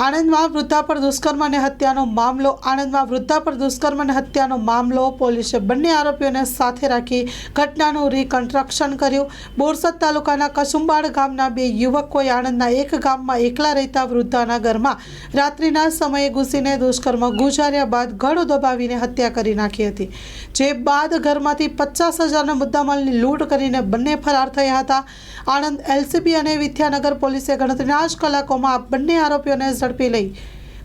આણંદમાં વૃદ્ધા પર દુષ્કર્મ અને હત્યાનો મામલો, આણંદમાં વૃદ્ધા પર દુષ્કર્મ અને હત્યાનો મામલો પોલીસે બંને આરોપીઓને સાથે રાખી ઘટનાનું રિકન્સ્ટ્રક્શન કર્યું. બોરસદ તાલુકાના કસુંબાડ ગામના બે યુવકોએ આણંદના એક ગામમાં એકલા રહેતા વૃદ્ધાના ઘરમાં રાત્રિના સમયે ઘૂસીને દુષ્કર્મ ગુજાર્યા બાદ ગળો દબાવીને હત્યા કરી નાખી હતી. જે બાદ ઘરમાંથી પચાસ હજારના મુદ્દામાલની લૂંટ કરીને બંને ફરાર થયા હતા. આણંદ એલસીબી અને વિદ્યાનગર પોલીસે ગણતરીના જ કલાકોમાં બંને આરોપીઓને ઝડપી લઈ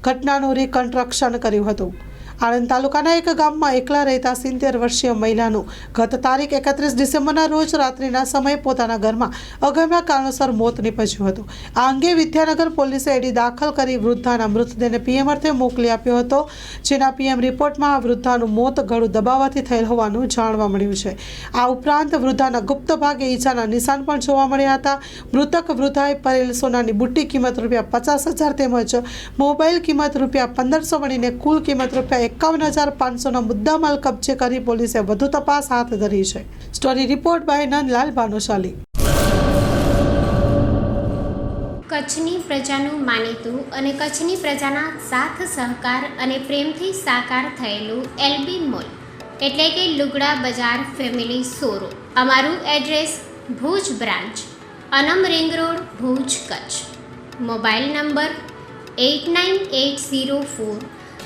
ઘટનાનું રિકન્સ્ટ્રક્શન કર્યું હતું. આણંદ તાલુકાના એક ગામમાં એકલા રહેતા સિત્તેર વર્ષીય મહિલાનું ગત તારીખ એકત્રીસ ડિસેમ્બરના રોજ રાત્રિના સમયે પોતાના ઘરમાં અગમ્ય કારણોસર મોત નીપજ્યું હતું. આ અંગે વિદ્યાનગર પોલીસે એડી દાખલ કરી વૃદ્ધાના મૃતદેહને પીએમ અર્થે મોકલી આપ્યો હતો, જેના પીએમ રિપોર્ટમાં આ વૃદ્ધાનું મોત ગળું દબાવવાથી થયેલ હોવાનું જાણવા મળ્યું છે. આ ઉપરાંત વૃદ્ધાના ગુપ્ત ભાગે ઈજાના નિશાન પણ જોવા મળ્યા હતા. મૃતક વૃદ્ધાએ પરેલ સોનાની બુટ્ટી કિંમત રૂપિયા પચાસ હજાર તેમજ મોબાઈલ કિંમત રૂપિયા પંદરસો મળીને કુલ કિંમત રૂપિયા એકાવન હજાર પાંચસોનો મુદ્દામાલ કબજે કરી પોલીસે વધુ તપાસ હાથ ધરી છે. Story report by Nandlal Bhanushali. કચ્છની પ્રજાનું માનીતું અને કચ્છની પ્રજાના સાથ, સહકાર અને પ્રેમથી સાકાર થયેલું એલબી મોલ, એટલે કે લુગડા બજાર ફેમિલી સોરો. અમારું address Bhuj branch, Anam ring road, Bhuj Kutch. Mobile number eight nine eight zero four